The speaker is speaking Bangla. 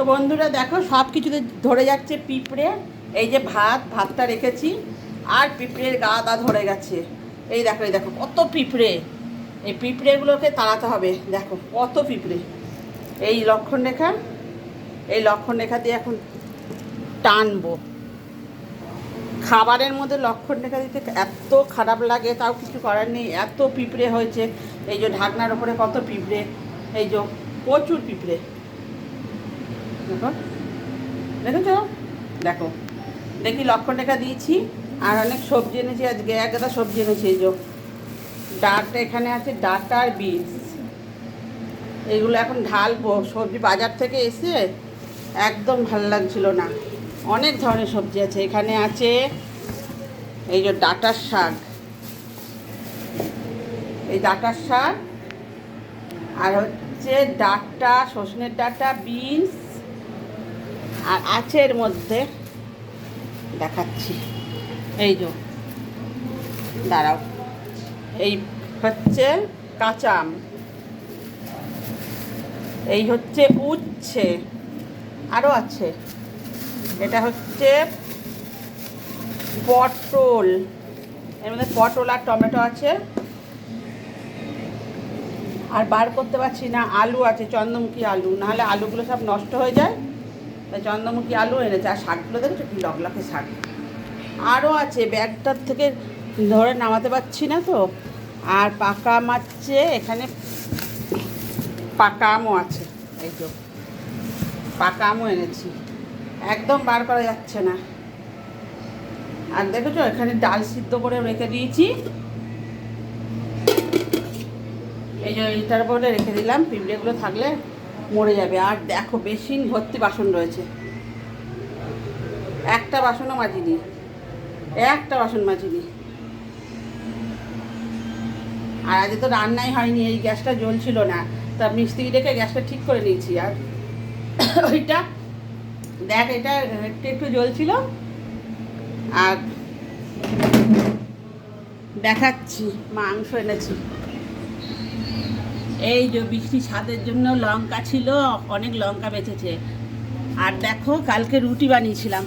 তো বন্ধুরা দেখো, সব কিছুতে ধরে যাচ্ছে পিঁপড়ে। এই যে ভাত, ভাতটা রেখেছি, আর পিঁপড়ের গা দা ধরে গেছে। এই দেখো এই দেখো, কত পিঁপড়ে। এই পিঁপড়েগুলোকে তাড়াতে হবে। দেখো, কত পিঁপড়ে। এই লক্ষণ রেখা, এই লক্ষণ রেখা দিয়ে এখন টানবো। খাবারের মধ্যে লক্ষণ রেখা দিতে এত খারাপ লাগে, তাও কিছু করার নেই। এত পিঁপড়ে হয়েছে, এই যে ঢাকনার ওপরে কত পিঁপড়ে, এই যে প্রচুর পিঁপড়ে। দেখো দেখেছ? দেখো। দেখি লক্ষণ রেখা দিয়েছি। আর অনেক সবজি এনেছি আজকে এক গাদা সবজি এনেছি এই যে। ডাটা এখানে আছে, ডাটা আর বিনস এগুলো এখন ঢালবো। সবজি বাজার থেকে এসে একদম ভালো লাগছিল না। অনেক ধরনের সবজি আছে। এখানে আছে এই যে ডাটার শাক। এই ডাটার শাক। আর হচ্ছে ডাটা সজনের ডাটা, বিনস আর আছে এর মধ্যে, দেখাচ্ছি। এই যে, দাঁড়াও। এই হচ্ছে কাঁচা আম। এই হচ্ছে উচ্ছে। আরও আছে। এটা হচ্ছে পটল। এর মধ্যে পটল আর টমেটো আছে। আর বার করতে পারছি না, আলু আছে চন্দ্রমুখী আলু। নাহলে আলুগুলো সব নষ্ট হয়ে যায়। চন্দ্রমুখী আলু এনেছে, আর শাকগুলো দেখেছ কি লকলকে শাক? আরও আছে, ব্যাগটার থেকে ধরে নামাতে পারছি না তো। আর পাকা আম এখানে পাকা আমও আছে, এই তো। পাকা আমও এনেছি, একদম বার করা যাচ্ছে না। আর দেখেছ, এখানে ডাল সিদ্ধ করে রেখে দিয়েছি। এই যে এটার উপরে রেখে দিলাম, পিঁপড়েগুলো থাকলে মরে যাবে। আর দেখো বেশি ভর্তি বাসন রয়েছে। একটা বাসনও মাজিনি। একটা বাসন মাজিনি। আর আজকে তো রান্নাই হয়নি, এই গ্যাসটা জ্বলছিল না। তা মিস্ত্রি ডেকে গ্যাসটা ঠিক করে নিয়েছি। আর ওইটা, দেখ, এটা একটু একটু জ্বলছিল। আর দেখাচ্ছি, মাংস এনেছি। এই যে বৃষ্টি স্বাদের জন্য লঙ্কা ছিল, অনেক লঙ্কা বেঁচেছে। আর দেখো, কালকে রুটি বানিয়েছিলাম।